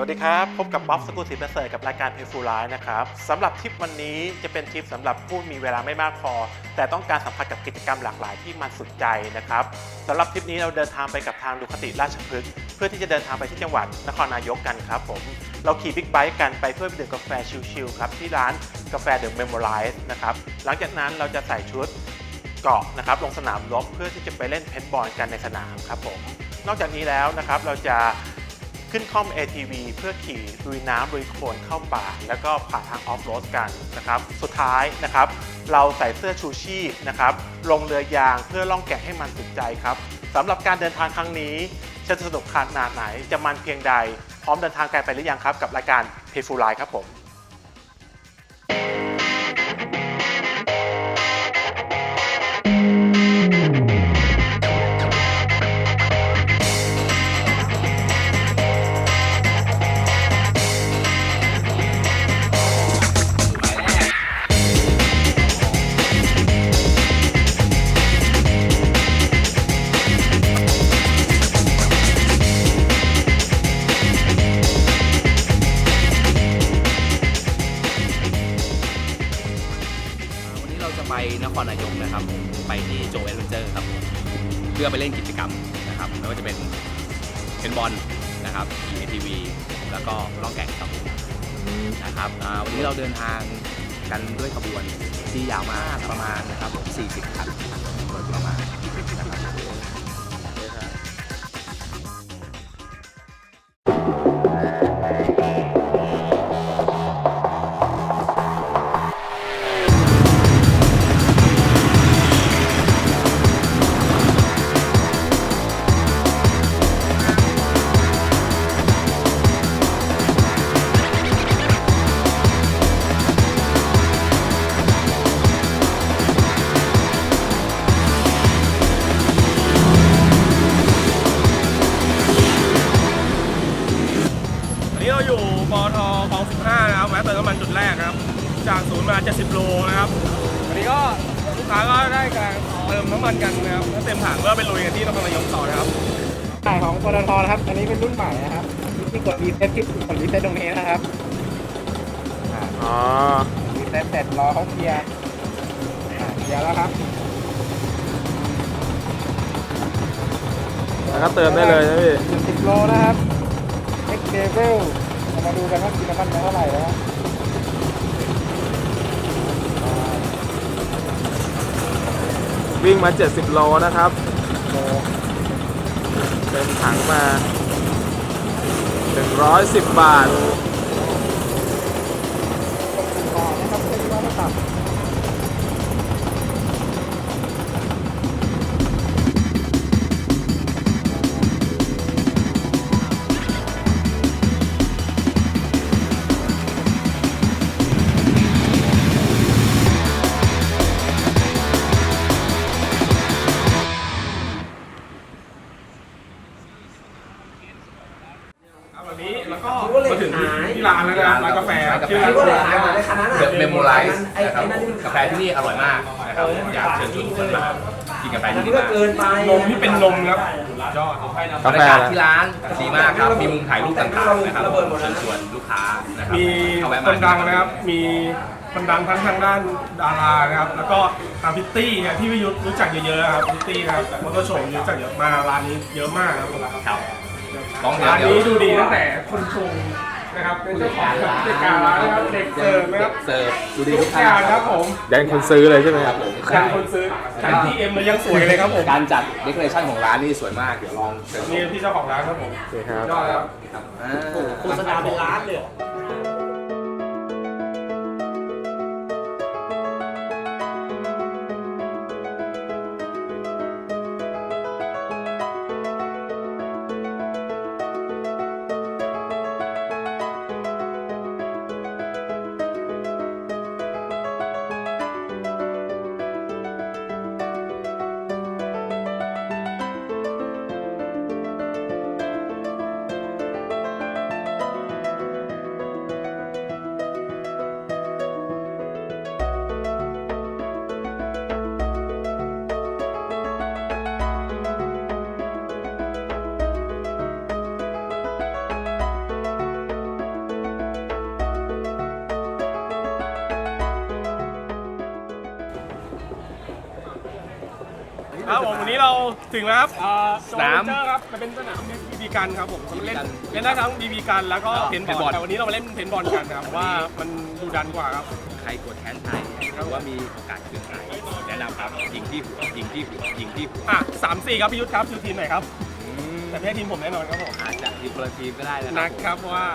สวัสดีครับ พบกับบ๊อบสกูสิประเสริฐกับรายการเพฟูไลน์นะครับสำหรับทริปวันนี้จะเป็นทริปสำหรับผู้มีเวลาไม่มากพอ แต่ต้องการสัมผัสกับกิจกรรมหลากหลายที่มันสุดใจนะครับสำหรับทริปนี้เราเดินทางไปกับทางดูคติราชพฤกษ์เพื่อที่จะเดินทางไปที่จังหวัดนครนายกกันครับผมเราขี่บิ๊กไบค์กันไปเพื่อไปดื่มกาแฟชิลๆครับที่ร้านกาแฟเดอะเมมโมไลส์นะครับหลังจากนั้นเราจะใส่ชุดเกาะนะครับลงสนามรบเพื่อที่จะไปเล่นเพนบอลกันในสนามครับผมนอกจากนี้แล้วนะครับเราจะ ขึ้นคล่อม ATV เพื่อขี่ลุยน้ำลุยโคลนเข้าป่า แล้วก็ผ่านทางออฟโรดกันนะครับ สุดท้ายนะครับ เราใส่เสื้อชูชีพนะครับ ลงเรือยางเพื่อล่องแก่งให้มันสุดใจครับสำหรับการเดินทางครั้งนี้จะสนุกขนาดไหนจะมันเพียงใด พร้อมเดินทางไกลไปหรือยังครับ กับรายการ p a y f u l Life ครับผม นะครับ ไปที่โจเอเวนเจอร์ครับ เพื่อไปเล่นกิจกรรมนะครับไม่ว่าจะเป็นเป็นบอลนะครับขี่ ATV แล้วก็ล่องแก่งครับผมนะครับอ่าวันนี้เราเดินทางกันด้วยขบวนที่ยาวมากประมาณนะครับ40คันโดยประมาณนะครับอั 5นะครับแวะเติมน้ำมันจุดแรกครับ จากศูนย์มา 70 โลนะครับวันนี้ก็ลูกค้าก็ได้การเติมน้ำมันกันนะครับถ้าเต็มถังก็ไปลุยกันที่นำรนายงต่อนะครับขายของปตทนะครับ อันนี้เป็นรุ่นใหม่นะครับที่กดรีเซ็ตที่กดรีเซ็ตตรงนี้นะครับอ๋อรีเซ็ตเสร็จรอเขาเคลียร์เคลียร์แล้วครับแล้วก็เติมได้เลยนะพี่สิโลนะครับ X Level มาดูกันว่ากินน้ำมันไปเท่าไหร่แล้ววิ่งมา 70 โลนะครับโลเต็มถังมา 110 บาท ที่นี่อร่อยมากนะครับอยากเชิญชวนทุกคนมากินกาแฟที่นี่มากนมที่เป็นนมครับยอดบรรยากาศที่ร้านดีมากครับมีมุมถ่ายรูปต่างๆนะครับเชิญชวนลูกค้านะครับมีเข้าแวะคมานดังนะครับมีคนดังทั้งทางด้านดารานะครับแล้วก็ทางพิตตี้เนี่ยที่วิยุทธรู้จักเยอะๆครับพิตตี้นะครับมอเตอร์โชว์รู้จักเยอะมาร้านนี้เยอะมากครับครับต้องเดี๋ยวร้านเดี๋ยวนี้ดูดีตั้งแต่คนชง นะครับเป็นเจ้าของกิจการร้านนะครับเด็กเสิร์ฟนะครับเสิร์ฟดูดีทุทุกกออย่างครับผมแดนคนซื้อเลยใช่ไหมครับการคนซื้อชั้นที่เอ็มมันยังสวยเลยครับผมการจัดเดคอเรชั่นของร้านนี่สวยมากเดี๋ยวลองเชิญชนี่มพี่เจ้าของร้านครับผมโอเคครับยอดครับอ่าโฆษณาเป็นล้านเลย ครับผมวันนี้เราถึงแล้วครับอ่าสนามโจเจอร์ครับมันเป็นสนามบีบีกันครับผมเล่นกันเล่นได้ทั้งบีบีกันแล้วก็เพนเพนบบออลลแต่วันนี้เรามาเล่นเพนบอลกันครับเพราะว่ามันดูดันกว่าครับใครกดแค้นใครหรือว่ามีโอกาสเกิดใครแนะนำครับยิงที่หัวยิงที่หัวยิงที่หัวอะสามสี่ครับพี่ยุทธครับชื่อทีมไหนครับแต่ไม่ใช่ทีมผมแน่นอนครับผมอาจจะทีมคนละทีมก็ได้นะคนัรักบครับเพราะว่า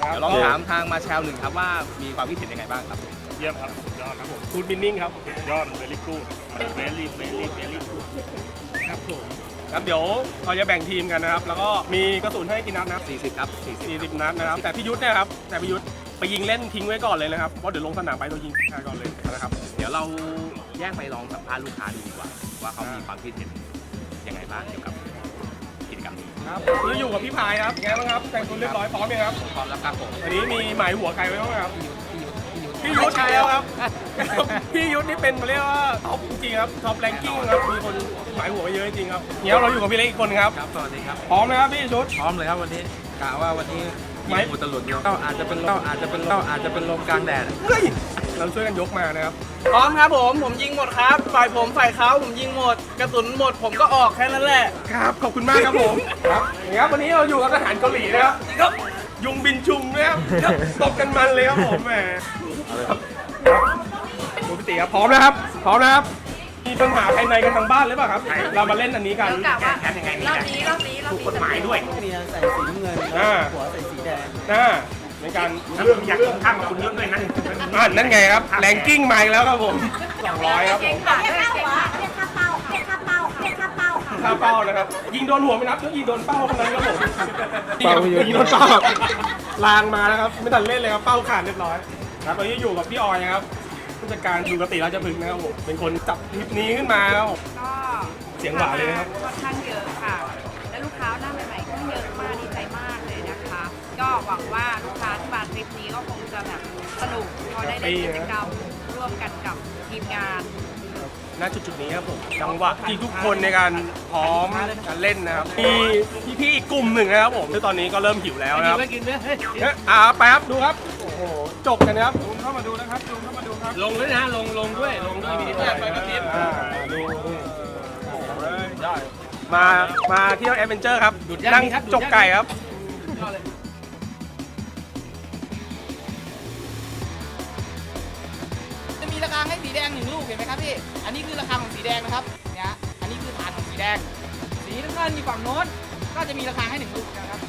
เดี๋ยวลองถามทางมาแชลหนึ่งครับว่ามีความคิดเห็นยังไงบ้างครับเยี่ยมครับสุดยอดครับผมกูดบินนิ่งครับยอดเวลี่กูดเวลี่เวลี่เวลี่กูด ครับผมครับเดี๋ยวเราจะแบ่งทีมกันนะครับ แล้วก็มีกระสุนให้กี่นัดนะครับ40 ครับ 40 40นัดนะครับ แต่พี่ยุทธเนี่ยครับแต่พี่ยุทธไปยิงเล่นทิ้งไว้ก่อนเลยนะครับเพราะเดี๋ยวลงสนามไปเรายิงก่อนเลยนะครับเดี๋ยวเราแยกไปลองสัมภาษณ์ลูกค้าดูดีกว่า ว่าเขามีความคิดเห็นยังไงบ้างเกี่ยวกับกิจกรรมนี้ครับนี่อยู่กับพี่พายครับไงบ้างครับแต่งตัวเรียบร้อยพร้อมไหมครับพร้อมแล้วครับผมวันนี้มีหมายหัวใครไว้บ้างครับ พี่ยุทธใช่แล้วครับ พี่ยุทธนี่เป็นเรียกว่าท็อปจริงๆครับท็อปแรงกิ้งครับมีคนหมายหัวไว้เยอะจริงๆครับเนี้ยเราอยู่กับพี่เล็กอีกคนครับครับสวัสดีครับ พร้อมนะครับพี่ยุทธพร้อมเลยครับวันนี้กะว่าวันนี้ไม่ยิงอุตลุดก็อาจจะเป็นลมอาจจะเป็นลมอาจจะเป็นลมกลางแดดเฮ้ยเราช่วยกันยกมานะครับพร้อมครับผมผมยิงหมดครับฝ่ายผมฝ่ายเขาผมยิงหมด กระสุนหมดผมก็ออกแค่นั้นแหละครับขอบคุณมากครับผมครับอย่างนี้ครับวันนี้เราอยู่กับทหารเกาหลีนะครับครับยุงบินชุงนะครับครับตบกันมันเลยครับผมแหมครับ ดูพี่ตีครับพร้อมนะครับ พร้อมนะครับ มีปัญหาภายในกันทางบ้านหรือเปล่าครับ เรามาเล่นอันนี้กันรอบนี้รอบนี้รอบนี้ถูกกฎหมายด้วยเมียใส่สีน้ำเงินอ่าหัวใส่สีแดงอ่าในการเรื่องอยากกินข้าวกับคุณยศด้วยนะอ่านั่นไงครับ แรงกิ้งมาอีกแล้วครับผมสองร้อยครับผมค่ะเรียกค่าหัวเรียกค่าเป้าค่ะเรียกค่าเป้าค่ะเรียกค่าเป้าค่ะ ข้าเป้านะครับ ยิงโดนหัวไม่นับต้องยิงโดนเป้าเท่านั้นครับผมเป้าอยู่ยิงโดนเป้าครับลางมานะครับ ไม่ทันเล่นเลยครับ เป้าขาดเรียบร้อย ครับตอนนี้อยู่กับพี่ออยนะครับผู้จัดการดูกติราชพฤกษ์นะครับผมเป็นคนจับคลิปนี้ขึ้นมาครับผม ก็เสียงหวานเลยนะครับ ค่อนข้างเยอะค่ะ และลูกค้าหน้าใหม่ๆก็เยอะมากดีใจมากเลยนะคะ ก็หวังว่าลูกค้าที่มาทริปนี้ก็คงจะแบบสนุกพอได้เล่นกิจกรรมร่วมกันกับทีมงาน ณจุดจุดๆนี้ครับผมจังหวะที่ทุกคนในการพร้อมการเล่นนะครับมีพี่ๆอีกกลุ่มหนึ่งนะครับผมที่งตอนนี้ก็เริ่มหิวแล้วนะครับไม่กินด้วยเฮ้ย เอ๊ะอ่าไปครับดูครับโอ้โห จบกันนะครับเข้ามาดูนะครับดูเข้ามาดูครับลงด้วยนะลงลงด้วยลงด้วยมีเนี่ยไปกระพริบอ่าดูดูโอ้โหได้มามาเที่ยวแอดเวนเจอร์ครับนั่งจกไก่ครับจะมีราคาให้สีแดงหนึ่งลูกเห็นไหมครับพี่ อันนี้คือราคาของสีแดงนะครับ เนี่ย อันนี้คือฐานของสีแดง สีน้ำเงินมีฝั่งโน้น ก็จะมีราคาให้หนึ่งลูกนะครับ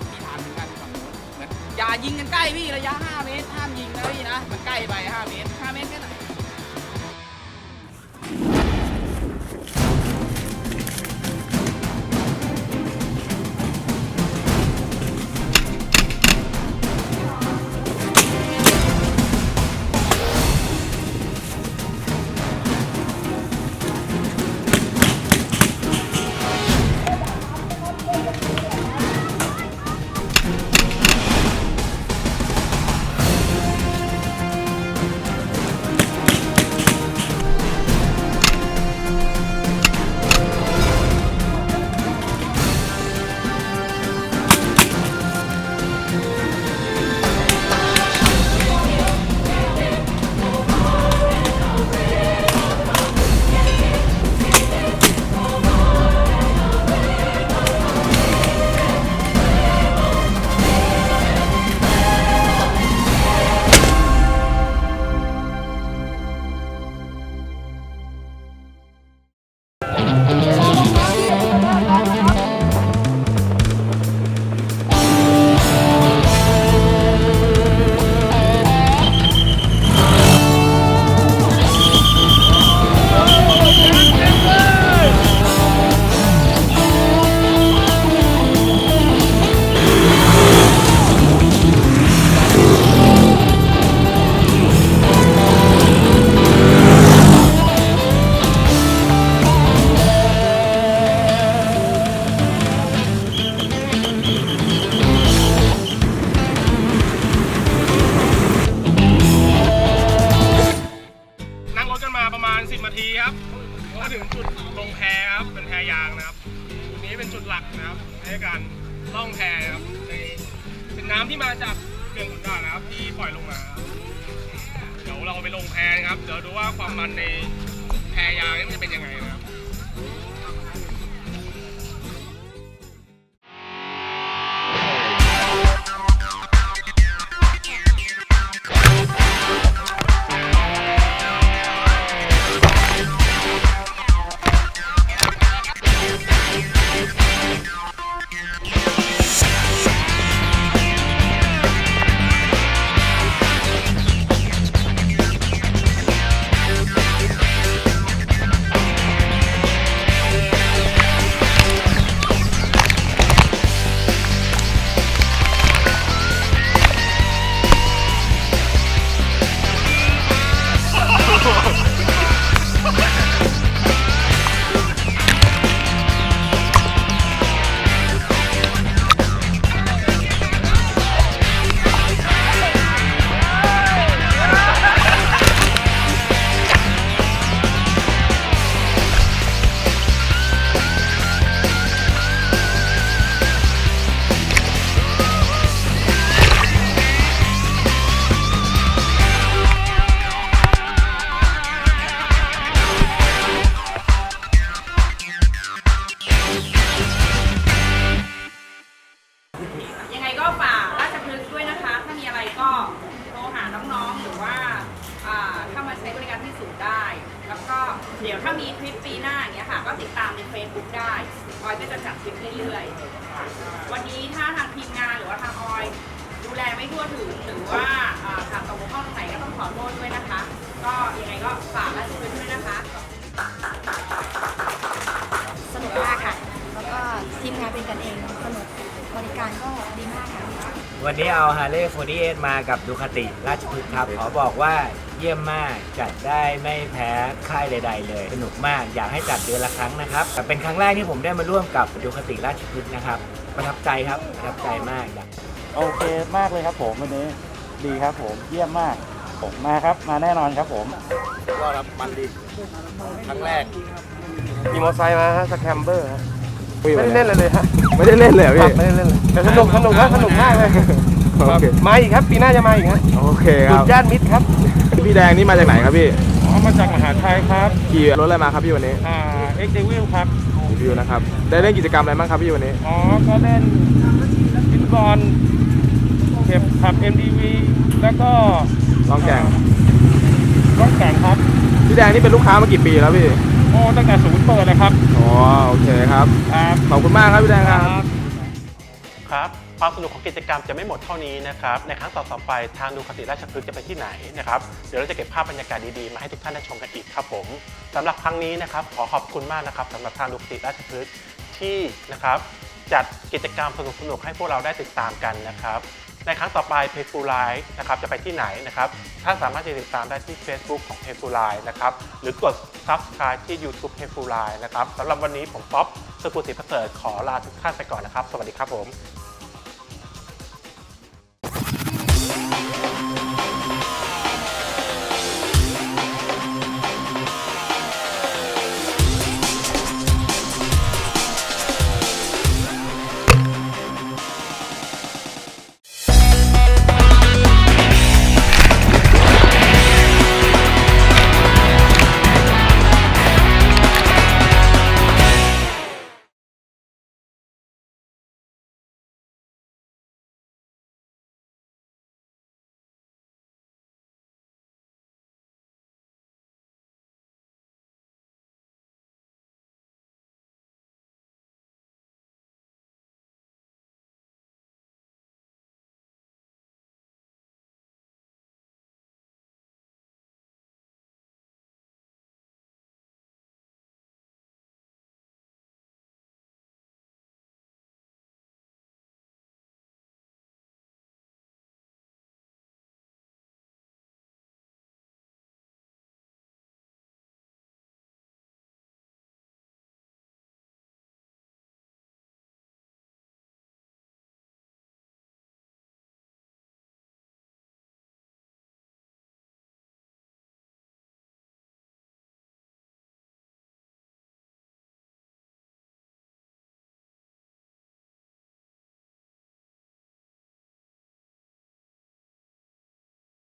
อย่ายิงกันใกล้พี่ระยะ 5 เมตรห้ามยิงนะพี่นะ มันใกล้ไป 5 เมตร 5 เมตรแค่ไหน เดี๋ยวถ้ามีคลิปปีหน้าอย่างเงี้ยค่ะ ก็ติดตามใน Facebook ได้ออยก็จะจัดคลิปเรื่อยๆวันนี้ถ้าทางทีมงานหรือว่าทางออย ดูแลไม่ทั่วถึงหรือว่าอ่าขาดตกบกพร่องตรงไหนก็ต้องขอโทษด้วยนะคะ ก็ยังไงก็ฝากและช่วยด้วยนะคะ สนุกมากค่ะ แล้วก็ทีมงานเป็นกันเองสนุกบริการก็ดีมากค่ะ วันนี้เอาฮาร์เลย์48มากับดูคาติราชพฤกษ์ครับ ขอบอกว่าเยี่ยมมากจัดได้ไม่แพ้ค่ายใด ๆ เลย สนุกมากอยากให้จัดเดือนละครั้งนะครับแต่เป็นครั้งแรกที่ผมได้มาร่วมกับดูคาติราชพฤกษ์นะครับ ประทับใจครับประทับใจมากอยากโอเคมากเลยครับผมวันนี้ดีครับผมเยี่ยมมากผมมาครับ มาแน่นอนครับผมก็รับมันดีครั้งแรกมีมอเตอร์ไซค์มาฮะสแคมเบอร์ฮะ ไม่ได้เล่นเลยเลยฮะไม่ได้เล่นเลยเหรอครัพี่บไม่ได้เล่นเลยแต่สนุกสนุกครับสนุกมากเลยโอเคมาอีกครับปีหน้าจะมาอีกฮะโอเคคสุรัดบย่านมิตรครับพี่แดงนี่มาจากไหนครับพี่อ๋อมาจากมหาชัยครับ ขี่รถอะไรมาครับพี่วันนี้อ่า เอ็กเดวิลครับ รีวิวนะครับได้เล่นกิจกรรมอะไรบ้างครับพี่วันนี้อ๋อ ก็เล่นฟินบอลเก็บขับ MDV แล้วก็ลองแข่งรถแข่งครับพี่แดงนี่เป็นลูกค้ามากี่ปีแล้วพี่ โอ้ตั้งแต่ศูนย์เปิดเลยครับอ๋อโอเคครับครับขอบคุณมากครับพี่แดงครับ ครับความสนุกของกิจกรรมจะไม่หมดเท่านี้นะครับ ในครั้งต่อๆไปทางดูคติราชพฤกษ์จะไปที่ไหนนะครับ เดี๋ยวเราจะเก็บภาพบรรยากาศดีๆ มาให้ทุกท่านได้ชมกันอีกครับผมสำหรับครั้งนี้นะครับ ขอขอบคุณมากนะครับสำหรับทางดูคติราชพฤกษ์ที่นะครับจัดกิจกรรมสนุกๆให้พวกเราได้ติดตามกันนะครับ ในครั้งต่อไป p a y f u l Live นะครับจะไปที่ไหนนะครับท่านสามารถติดตามได้ที่ Facebook ของ p a y f u l Live นะครับหรือกด Subscribe ที่ YouTube p a y f u l Live นะครับสำหรับวันนี้ผมป๊อปสกุลศรีประเสริฐขอลาทุกท่านไปก่อนนะครับ สวัสดีครับผม